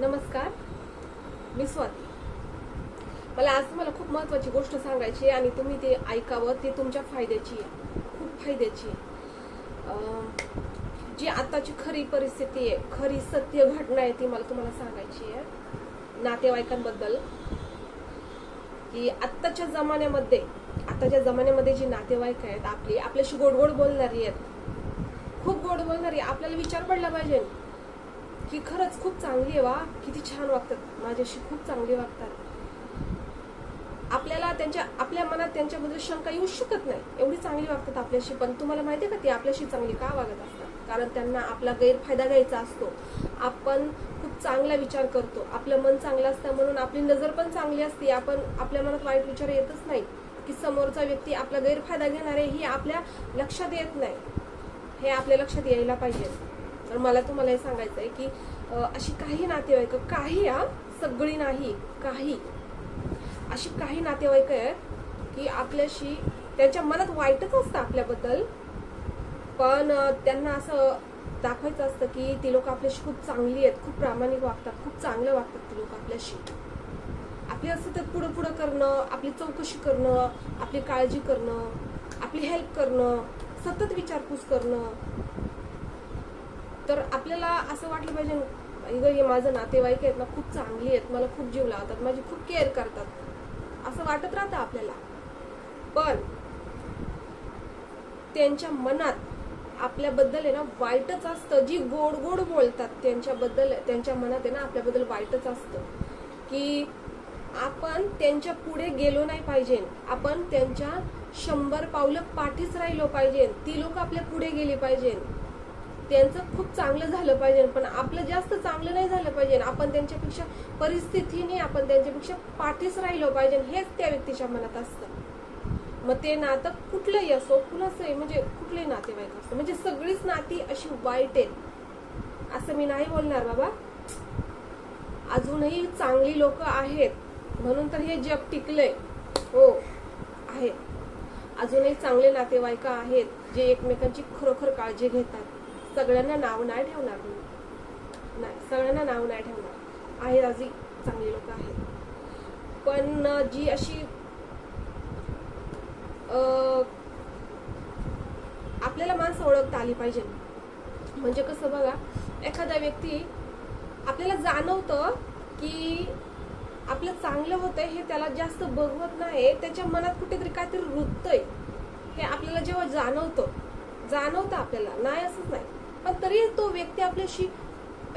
नमस्कार. मी स्वाती. मला आज तुम्हाला खूप महत्वाची गोष्ट सांगायची आहे आणि तुम्ही ते ऐकावं ते तुमच्या फायद्याची आहे. खूप फायद्याची आहे. जी आताची खरी परिस्थिती आहे खरी सत्य घटना आहे ती मला तुम्हाला सांगायची आहे. नातेवाईकांबद्दल. की आत्ताच्या जमान्यामध्ये आताच्या जमान्यामध्ये जी नातेवाईक आहेत आपली आपल्याशी गोड गोड बोलणारी आहेत. खूप गोड बोलणारी आपल्याला विचार पडला पाहिजे. की खरंच खूप चांगली आहे वा. किती छान वागतात. माझ्याशी खूप चांगली वागतात. आपल्याला त्यांच्या आपल्या मनात त्यांच्याबद्दल शंका येऊ शकत नाही. एवढी चांगली वागतात आपल्याशी. पण तुम्हाला माहिती आहे का ती आपल्याशी चांगली का वागत असतात? कारण त्यांना आपला गैरफायदा घ्यायचा असतो. आपण खूप चांगला विचार करतो. आपलं मन चांगलं असतं म्हणून आपली नजर पण चांगली असते. आपण आपल्या मनात वाईट विचार येतच नाही की समोरचा व्यक्ती आपला गैरफायदा घेणार आहे ही आपल्या लक्षात येत नाही. हे आपल्या लक्षात यायला पाहिजे. तर मला तुम्हाला हे सांगायचं आहे की अशी काही नातेवाईक काही हा सगळी नाही काही अशी काही नातेवाईक आहेत की आपल्याशी त्यांच्या मनात वाईटच असतं आपल्याबद्दल पण त्यांना असं दाखवायचं असतं की ती लोक आपल्याशी खूप चांगली आहेत खूप प्रामाणिक वागतात खूप चांगलं वागतात ती लोक आपल्याशी. आपली असं तर पुढं पुढं करणं आपली चौकशी करणं आपली काळजी करणं आपली हेल्प करणं सतत विचारपूस करणं तर आपल्याला असं वाटलं पाहिजे इगं हे माझं नातेवाईक आहेत ना खूप चांगली आहेत मला खूप जीव लावतात माझी खूप केअर करतात. असं वाटत राहतं आपल्याला. पण त्यांच्या मनात आपल्याबद्दल आहे ना वाईटच असतं. जी गोड गोड बोलतात त्यांच्याबद्दल त्यांच्या मनात आहे ना आपल्याबद्दल वाईटच असतं. की आपण त्यांच्या पुढे गेलो नाही पाहिजे. आपण त्यांच्या शंभर पावलं पाठीच राहिलो पाहिजे. ती लोक आपल्या पुढे गेली पाहिजे. त्यांचं खूप चांगलं झालं पाहिजे पण आपलं जास्त चांगलं नाही झालं पाहिजे. आपण त्यांच्यापेक्षा परिस्थितीने आपण त्यांच्यापेक्षा पाठीच राहिलो पाहिजे हेच त्या व्यक्तीच्या मनात असतं. मग ते नातं कुठलंही असो कुणाचंही म्हणजे कुठलंही नातेवाईक असो म्हणजे सगळीच नाती अशी वाईट आहेत. असं मी नाही बोलणार बाबा. अजूनही चांगली लोक आहेत म्हणून तर हे जग टिकलंय. हो आहेत. अजूनही चांगले नातेवाईक आहेत जे एकमेकांची खरोखर काळजी घेतात. सगळ्यांना नाव नाही ठेवणार मी. नाही सगळ्यांना नाव नाही ठेवणार. आहेत आजी चांगली लोक आहेत. पण जी अशी आपल्याला माणसं ओळखता आली पाहिजे. म्हणजे कसं बघा एखादा व्यक्ती आपल्याला जाणवतं की आपलं चांगलं होतंय हे त्याला जास्त बघवत नाही त्याच्या मनात कुठेतरी काहीतरी रुततंय हे आपल्याला जेव्हा जाणवतं जाणवतं आपल्याला. नाही असंच नाही. पण तरी तो व्यक्ती आपल्याशी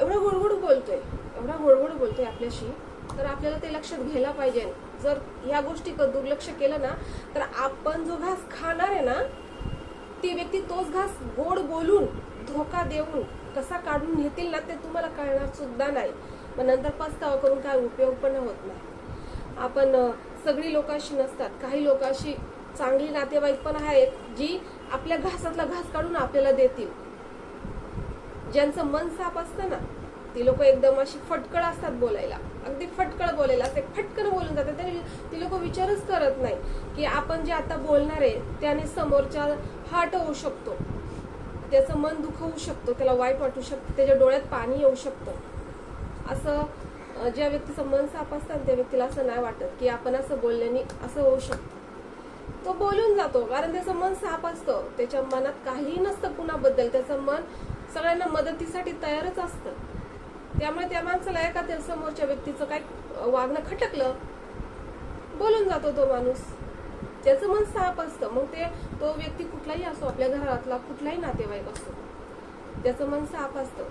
एवढा गोडगोड बोलतोय एवढा गोडगोड बोलतोय आपल्याशी तर आपल्याला ते लक्षात घ्यायला पाहिजे. जर ह्या गोष्टी दुर्लक्ष केलं ना तर आपण जो घास खाणार आहे ना ती व्यक्ती तोच घास गोड बोलून धोका देऊन कसा काढून घेतील ना ते तुम्हाला कळणार सुद्धा नाही. मग नंतर पस्तावा करून काय उपयोग पण होत नाही. आपण सगळी लोकांशी नसतात. काही लोकांशी चांगली नातेवाईक पण आहेत जी आपल्या घासातला घास काढून आपल्याला देतील. ज्यांचं मन साफ असतं ना ती लोक एकदम अशी फटकळ असतात बोलायला. अगदी फटकळ बोलायला असते फटकन बोलून जातात. तरी ती लोक विचारच करत नाही की आपण जे आता बोलणार आहे त्याने समोरच्या हार्ट होऊ शकतो. त्याचं मन दुखवू शकतो त्याला वाईट वाटू शकतं त्याच्या डोळ्यात पाणी येऊ शकतं. असं ज्या व्यक्तीचं मन साफ असतं त्या व्यक्तीला असं नाही वाटत की आपण असं बोलल्याने असं होऊ शकतं. तो बोलून जातो कारण त्याचं मन साफ असतं. त्याच्या मनात काहीही नसतं कुणाबद्दल. त्याचं मन सगळ्यांना मदतीसाठी तयारच असतं. त्यामुळे त्या माणसाला एका त्या समोरच्या व्यक्तीचं काय वागणं खटकलं बोलून जातो तो माणूस. त्याचं मन साफ असतं. मग ते तो व्यक्ती कुठलाही असो आपल्या घरातला कुठलाही नातेवाईक असो त्याचं मन साफ असतं.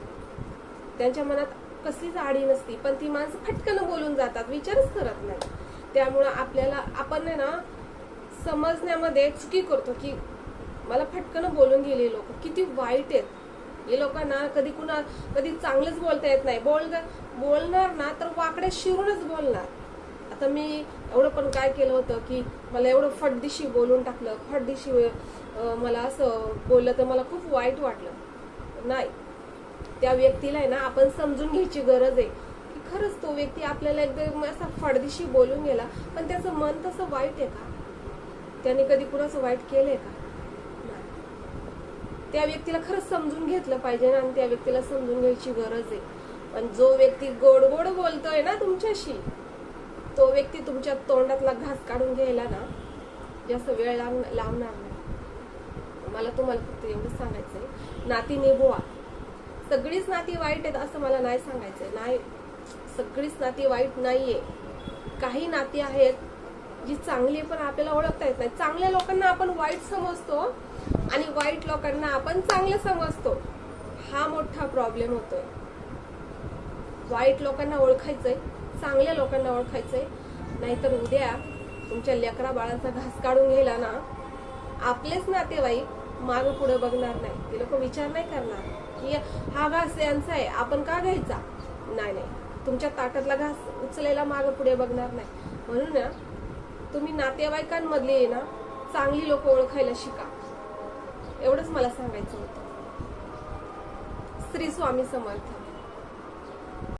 त्यांच्या मनात कसलीच आडी नसती पण ती माणसं फटकन बोलून जातात विचारच करत नाही. त्यामुळं आपल्याला आपण आहे ना समजण्यामध्ये चुकी करतो की मला फटकन बोलून गेले लोक किती वाईट आहेत. हे लोकांना कधी कुणा कधी चांगलंच बोलता येत नाही. बोल बोलणार ना तर वाकड्या शिरूनच बोलणार. आता मी एवढं पण काय केलं होतं की मला एवढं फटदिशी बोलून टाकलं. फटदिशी मला असं बोललं तर मला खूप वाईट वाटलं. नाही. त्या व्यक्तीला आहे ना आपण समजून घ्यायची गरज आहे. की खरंच तो व्यक्ती आपल्याला एकदम असा फडदिशी बोलून गेला पण त्याचं मन तसं वाईट आहे का? त्याने कधी कुणाचं वाईट केलंय का? त्या व्यक्तीला खरंच समजून घेतलं पाहिजे आणि त्या व्यक्तीला समजून घ्यायची गरज आहे. पण जो व्यक्ती गोड गोड बोलतोय ना तुमच्याशी तो व्यक्ती तुमच्या तोंडातला घास काढून घ्यायला ना जास्त वेळ लाव- लावणार नाही. मला तुम्हाला फक्त एवढंच सांगायचंय नाती निभवा. सगळीच नाती वाईट आहेत असं मला नाही सांगायचंय. नाही सगळीच नाती वाईट नाहीये. काही नाती आहेत जी चांगली पण आपल्याला ओळखता येत नाही चांगल्या लोकांना आपण वाईट समजतो. आणि वाईट लोकांना आपण चांगलं समजतो. हा मोठा प्रॉब्लेम होतोय. वाईट लोकांना ओळखायचंय चांगल्या लोकांना ओळखायचंय. नाहीतर उद्या तुमच्या लेकरा बाळांचा घास काढून घ्यायला ना आपलेच नातेवाईक माग पुढे बघणार नाही. ते लोक विचार नाही करणार की हा घास यांचा आहे आपण का घ्यायचा? नाही नाही. तुमच्या ताटातला घास उचलायला माग पुढे बघणार नाही. म्हणून ना तुम्ही नातेवाईकांमधले ना चांगली लोक ओळखायला शिका. एवढंच मला सांगायचं होतं. श्री स्वामी समर्थ.